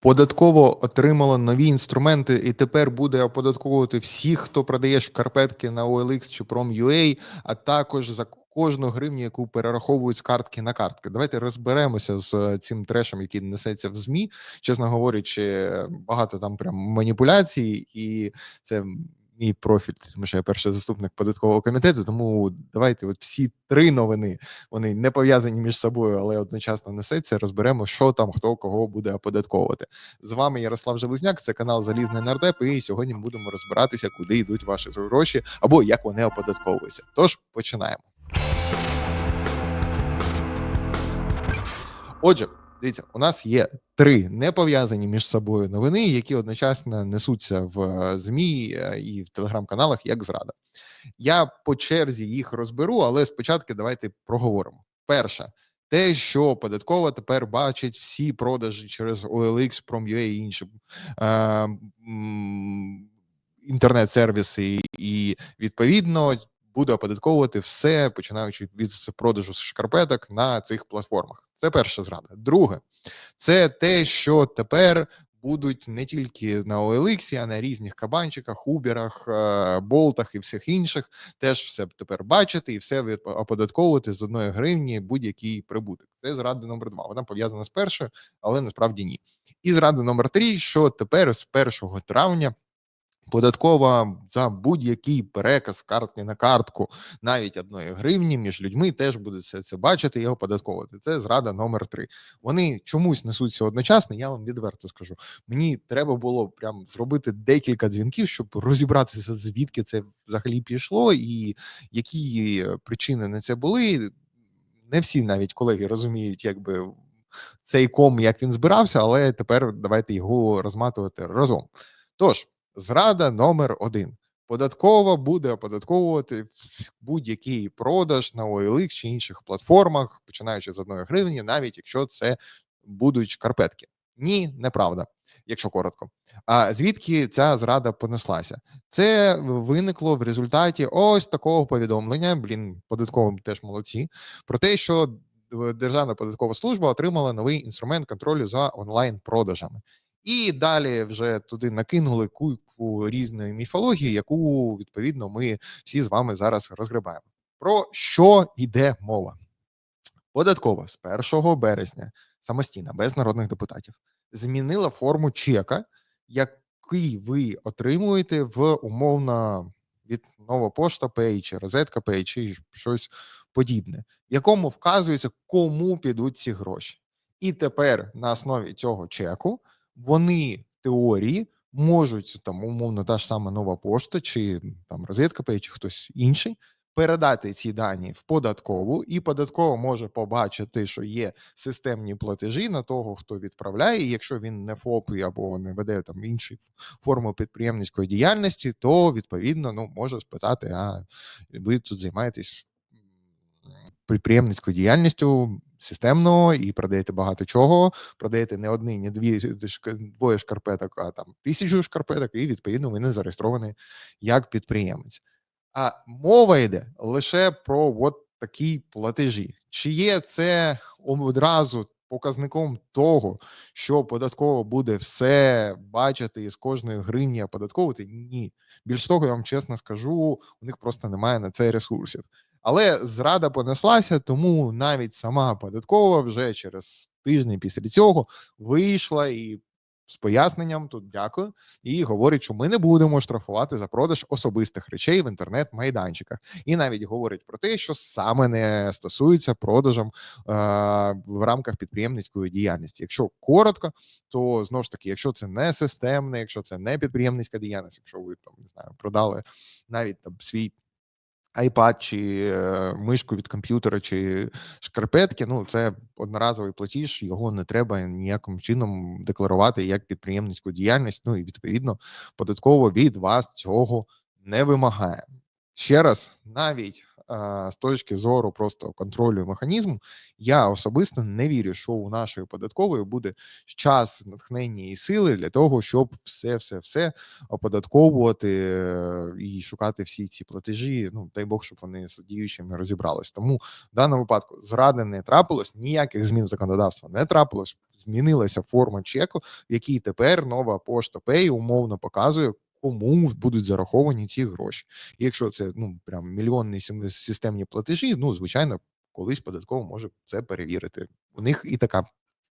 Податково отримало нові інструменти, і тепер буде оподатковувати всіх, хто продає шкарпетки на OLX чи Prom.ua, а також за кожну гривню, яку перераховують з картки на картки. Давайте розберемося з е, цим трешем, який несеться в змі. Чесно говорячи, багато там прям маніпуляцій, і це мій профіль, тому що я перший заступник податкового комітету. Тому давайте, от всі три новини вони не пов'язані між собою, але одночасно несеться. Розберемо, що там хто кого буде оподатковувати. З вами Ярослав Железняк, це канал Залізний Нардеп. І сьогодні будемо розбиратися, куди йдуть ваші гроші або як вони оподатковуються. Тож починаємо. Отже, дивіться, у нас є три не пов'язані між собою новини, які одночасно несуться в е, ЗМІ е, і в телеграм-каналах як зрада. Я по черзі їх розберу, але спочатку давайте проговоримо. Перше, те, що податкова тепер бачить всі продажі через OLX, Prom.ua і інші інтернет-сервіси, і відповідно буде оподатковувати все, починаючи від продажу шкарпеток на цих платформах. Це перша зрада. Друге, це те, що тепер будуть не тільки на OLX, а на різних кабанчиках, убірах, е, болтах і всіх інших. Теж все тепер бачити і все оподатковувати з одної гривні будь-який прибуток. Це зрада номер два. Вона пов'язана з першою, але насправді ні. І зрада номер три, що тепер з 1 травня. Податкова за будь-який переказ картки на картку, навіть одної гривні між людьми теж буде все це бачити і оподатковувати. Це зрада номер три. Вони чомусь несуться одночасно. Я вам відверто скажу. Мені треба було прям зробити декілька дзвінків, щоб розібратися, звідки це взагалі пішло, і які е, причини на це були. Не всі навіть колеги розуміють, якби цей ком, як він збирався, але тепер давайте його розматувати разом. Тож. Зрада номер один. Податкова буде оподатковувати будь-який продаж на OLX чи інших платформах, починаючи з одної гривні, навіть якщо це будуть шкарпетки. Ні, неправда, якщо коротко. А звідки ця зрада понеслася? Це виникло в результаті ось такого повідомлення. Блін, податковим теж молодці. Про те, що Державна податкова служба отримала новий інструмент контролю за онлайн-продажами. І далі вже туди накинули кульку різної міфології, яку відповідно ми всі з вами зараз розгребаємо. Про що йде мова? Податкова з 1 березня самостійно, без народних депутатів, змінила форму чека, який ви отримуєте в умовно від нова пошта Pay, чи розетка Pay, чи щось подібне, в якому вказується, кому підуть ці гроші. І тепер на основі цього чеку вони в теорії можуть там умовно та ж сама нова пошта, чи там Pay, чи хтось інший. Передати ці дані в податкову, і податкова може побачити, що є системні платежі на того, хто відправляє. І якщо він не ФОП або не веде там інші форми підприємницької діяльності, то відповідно ну може спитати: а ви тут займаєтесь підприємницькою діяльністю системно і продаєте багато чого. Продаєте не одні, не дві двоє шкарпеток, а там тисячу шкарпеток, і відповідно ви не зареєстровані як підприємець. А мова йде лише про от такі платежі. Чи є це одразу показником того, що податково буде все бачити і з кожної гривні оподатковувати? Ні. Більш того, я вам чесно скажу, у них просто немає на це ресурсів. Але зрада понеслася, тому навіть сама податкова вже через тиждень після цього вийшла і з поясненням тут дякую, і говорить, що ми не будемо штрафувати за продаж особистих речей в інтернет-майданчиках, і навіть говорить про те, що саме не стосується продажам е, в рамках підприємницької діяльності. Якщо коротко, то знову ж таки, якщо це не системне, якщо це не підприємницька діяльність, якщо ви там не знаю, продали навіть там свій iPad чи е, мишку від комп'ютера, чи шкарпетки. Ну, це одноразовий платіж, його не треба ніяким чином декларувати як підприємницьку діяльність. Ну і відповідно податково від вас цього не вимагає. Ще раз, навіть з точки зору просто контролю механізму, я особисто не вірю, що у нашої податкової буде час, натхнення і сили для того, щоб все, все, все оподатковувати е, і шукати всі ці платежі. Ну дай Бог, щоб вони з діючими розібрались. Тому в даному випадку зради не трапилось, ніяких змін законодавства не трапилось. Змінилася форма чеку, в якій тепер нова пошта Pay умовно показує, кому будуть зараховані ці гроші. І якщо це ну прям мільйонні системні платежі, ну звичайно, колись податково може це перевірити. У них і така.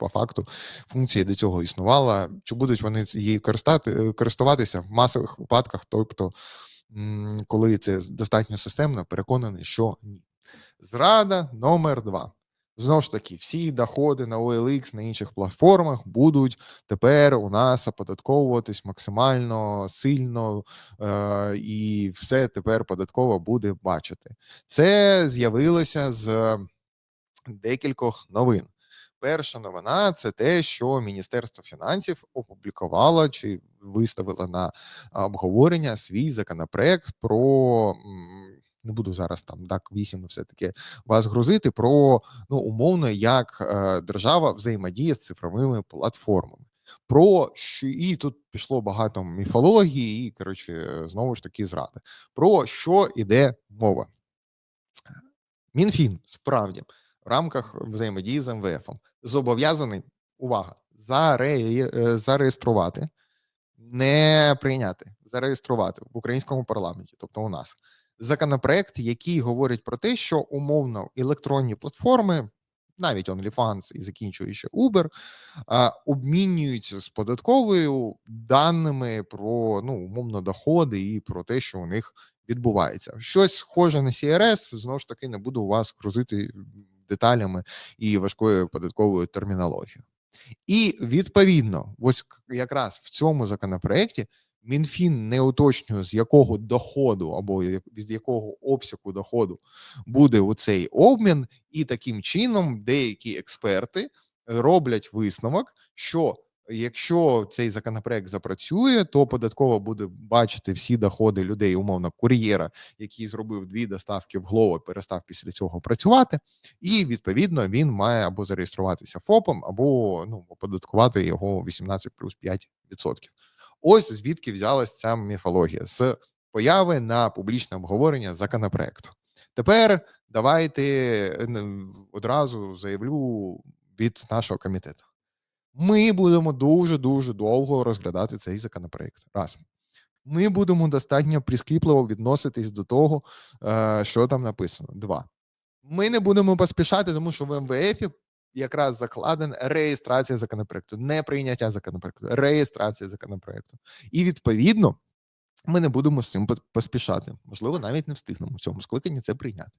По факту функція до цього існувала. Чи будуть вони її користати користуватися в масових випадках? Тобто, коли це достатньо системно, переконаний, що ні. Зрада номер два. Знову ж таки, всі доходи на OLX, на інших платформах будуть тепер у нас оподатковуватись максимально сильно, е, і все тепер податково буде бачити. Це з'явилося з декількох новин. Перша новина це те, що Міністерство фінансів опублікувало чи виставило на обговорення свій законопроект про не буду зараз там дак 8 все таки вас грузити про ну умовно, як е, держава взаємодіє з цифровими платформами. Про що і тут пішло багато міфології, і коротше, знову ж таки зради. Про що іде мова? Мінфін справді в рамках взаємодії з МВФ зобов'язаний увага заре, е, зареєструвати, не прийняти, зареєструвати в українському парламенті, тобто у нас законопроект, який говорить про те, що умовно електронні платформи, навіть OnlyFans і закінчуючи Uber, обмінюються з податковою даними про ну умовно доходи і про те, що у них відбувається. Щось схоже на CRS, знову ж таки не буду вас грузити деталями і важкою податковою термінологією. І відповідно, ось якраз в цьому законопроекті Мінфін не уточнює, з якого доходу або з якого обсягу доходу буде у цей обмін, і таким чином деякі експерти роблять висновок, що якщо цей законопроект запрацює, то податково буде бачити всі доходи людей, умовно кур'єра, який зробив дві доставки в Глово, перестав після цього працювати, і відповідно він має або зареєструватися ФОПом, або ну оподаткувати його 18 плюс 5%. Ось звідки взялася ця міфологія з появи на публічне обговорення законопроекту. Тепер давайте одразу заявлю від нашого комітету. Ми будемо дуже дуже довго розглядати цей законопроект. Раз ми будемо достатньо прискіпливо відноситись до того, е, що там написано. Два. Ми не будемо поспішати, тому що в МВФ якраз закладена реєстрація законопроекту, не прийняття законопроекту, реєстрація законопроекту. І відповідно ми не будемо з цим поспішати. Можливо, навіть не встигнемо в цьому скликанні це прийняти.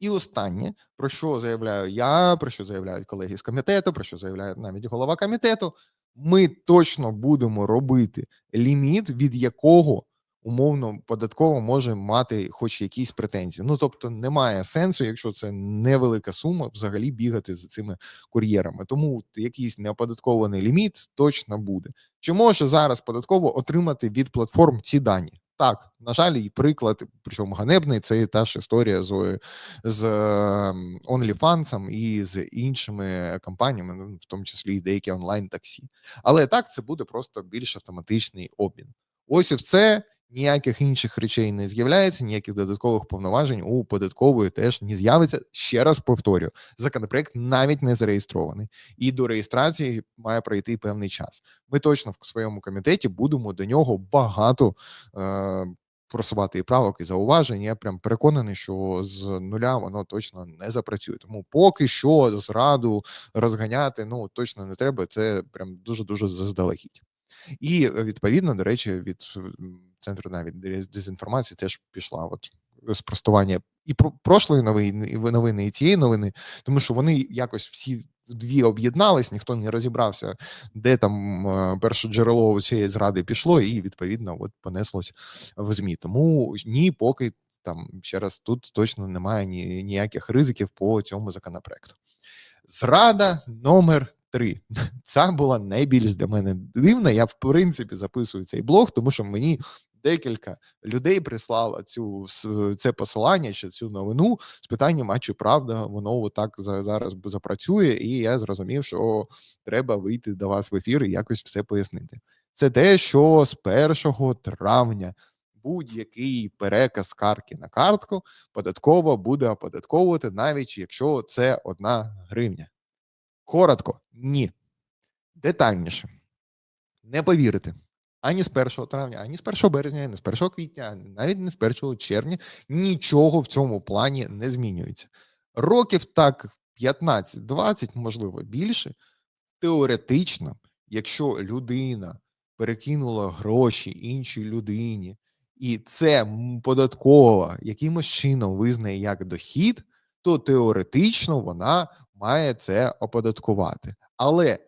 І останнє, про що заявляю я, про що заявляють колеги з комітету, про що заявляє навіть голова комітету, ми точно будемо робити ліміт, від якого умовно податково може мати хоч якісь претензії. Ну тобто немає сенсу, якщо це невелика сума, взагалі бігати за цими кур'єрами. Тому якийсь неоподаткований ліміт точно буде. Чи може зараз податково отримати від платформ ці дані? Так, на жаль, і приклад, причому ганебний, це та ж історія з з ем, OnlyFans і з іншими компаніями, ну в тому числі і деякі онлайн таксі. Але так це буде просто більш автоматичний обмін. Ось і все ніяких інших речей не з'являється, ніяких додаткових повноважень у податкової теж не з'явиться. Ще раз повторюю, законопроект навіть не зареєстрований, і до реєстрації має пройти певний час. Ми точно в своєму комітеті будемо до нього багато. Е- Просувати і правок і зауважень, я прям переконаний, що з нуля воно точно не запрацює. Тому поки що зраду розганяти ну точно не треба. Це прям дуже дуже заздалегідь. І відповідно, до речі, від центру навіть дезінформації теж пішла. От спростування і про прошлої новини, новини, і цієї новини, тому що вони якось всі дві об'єднались, ніхто не розібрався, де там е, перше джерело цієї зради пішло, і відповідно от понеслось в змі. Тому ні, поки там ще раз тут точно немає ні, ніяких ризиків по цьому законопроекту. Зрада номер три. Це була найбільш для мене дивна. Я в принципі записую цей блог, тому що мені декілька людей прислало цю це посилання чи цю новину з питанням: а чи правда воно так зараз запрацює? І я зрозумів, що треба вийти до вас в ефір і якось все пояснити. Це те, що з 1 травня будь-який переказ картки на картку податково буде оподатковувати, навіть якщо це одна гривня. Коротко, ні. Детальніше. Не повірите. Ані з 1 травня, ані з 1 березня, ані з 1 квітня, навіть не з 1 червня нічого в цьому плані не змінюється. Років так 15-20, можливо, більше. Теоретично, якщо людина перекинула гроші іншій людині, і це податкова якимось чином визнає як дохід, то теоретично вона має це оподаткувати. Але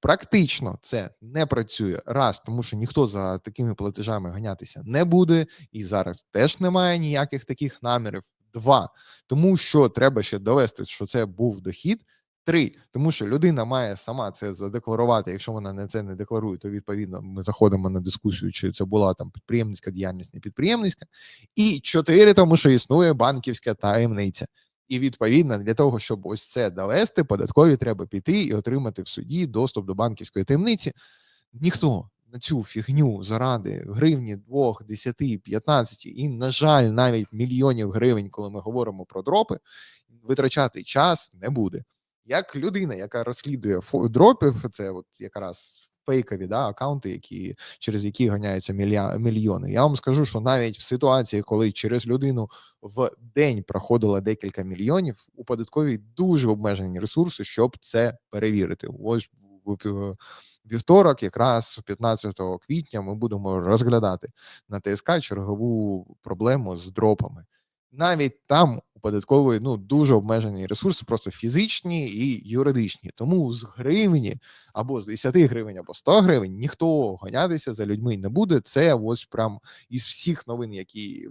практично це не працює раз, тому що ніхто за такими платежами ганятися не буде, і зараз теж немає ніяких таких намірів. Два, тому що треба ще довести, що це був дохід. Три, тому що людина має сама це задекларувати. Якщо вона не це не декларує, то відповідно ми заходимо на дискусію, чи це була там підприємницька діяльність, не підприємницька. І чотири, тому що існує банківська таємниця. І відповідно для того, щоб ось це довести, податкові треба піти і отримати в суді доступ до банківської таємниці. Ніхто на цю фігню заради гривні 2, 10, 15 і, на жаль, навіть мільйонів гривень, коли ми говоримо про дропи, витрачати час не буде. Як людина, яка розслідує дропів, це от якраз фейкові да, акаунти, які через які ганяються мільйони. Я вам скажу, що навіть в ситуації, коли через людину в день проходило декілька мільйонів, у податковій дуже обмежені ресурси, щоб це перевірити. Ось вівторок, якраз 15 квітня, ми будемо розглядати на ТСК чергову проблему з дропами. Навіть там у податкової ну дуже обмежені ресурси, просто фізичні і юридичні. Тому з гривні або з 10 гривень, або 100 гривень ніхто ганятися за людьми не буде. Це ось прям із всіх новин, які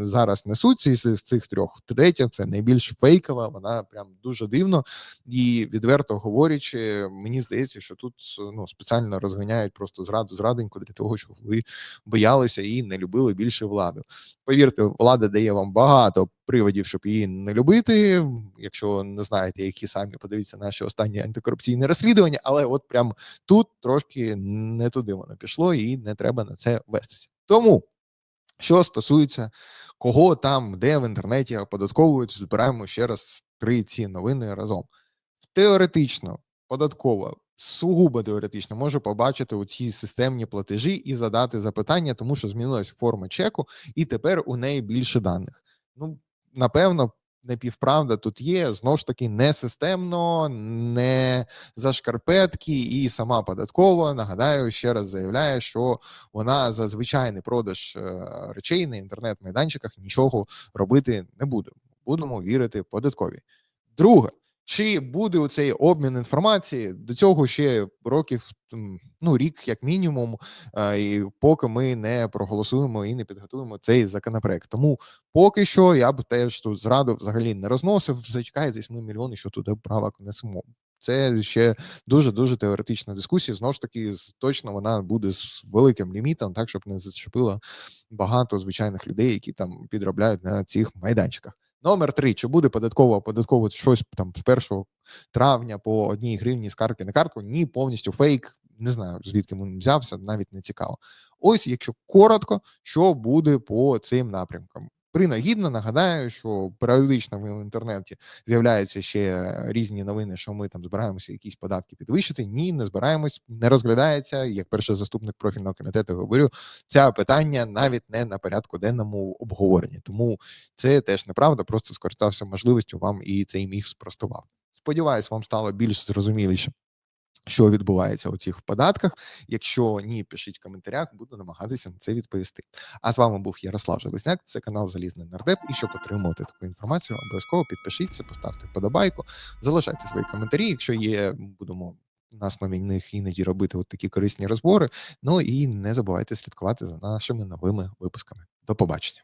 зараз несуться із цих трьох. Третя це найбільш фейкова. Вона прям дуже дивно і відверто говорячи, мені здається, що тут ну спеціально розганяють просто зраду зраденьку для того, щоб ви боялися і не любили більше владу. Повірте, влада дає вам багато приводів, щоб її не любити. Якщо не знаєте, які самі подивіться наші останні антикорупційні розслідування, але от прям тут трошки не туди воно пішло, і не треба на це вестися. Тому. Що стосується кого там, де в інтернеті оподатковують, збираємо ще раз три ці новини разом. Теоретично, податкова, сугубо теоретично, може побачити у цій системні платежі і задати запитання, тому що змінилась форма чеку, і тепер у неї більше даних. Ну, напевно, Непівправда тут є знову ж таки не системно, не за шкарпетки, і сама податкова нагадаю, ще раз заявляє, що вона за звичайний продаж е, речей на інтернет-майданчиках нічого робити не буде. Будемо вірити податкові. Друге, чи буде у цей обмін інформації до цього ще років ну рік, як мінімум, і поки ми не проголосуємо і не підготуємо цей законопроект. Тому поки що я б теж тут зраду взагалі не розносив. Зачекається ми мільйони, що туди правок несемо. Це ще дуже дуже теоретична дискусія. Знову ж таки, точно вона буде з великим лімітом, так щоб не зачепило багато звичайних людей, які там підробляють на цих майданчиках. Номер три. Чи буде податково оподатковувати щось там з 1 травня по одній гривні з картки на картку? Ні, повністю фейк. Не знаю, звідки він взявся, навіть не цікаво. Ось, якщо коротко, що буде по цим напрямкам. Принагідно нагадаю, що періодично в інтернеті з'являються ще різні новини, що ми там збираємося якісь податки підвищити. Ні, не збираємось, не розглядається. Як перший заступник профільного комітету говорю, це питання навіть не на порядку денному обговоренні. Тому це теж неправда. Просто скористався можливістю вам і цей міф спростував. Сподіваюсь, вам стало більш зрозуміліше що відбувається у цих податках. Якщо ні, пишіть в коментарях, буду намагатися на це відповісти. А з вами був Ярослав Железняк, це канал Залізний Нардеп. І щоб отримувати таку інформацію, обов'язково підпишіться, поставте вподобайку, залишайте свої коментарі. Якщо є, будемо на основі них іноді робити от такі корисні розбори. Ну і не забувайте слідкувати за нашими новими випусками. До побачення.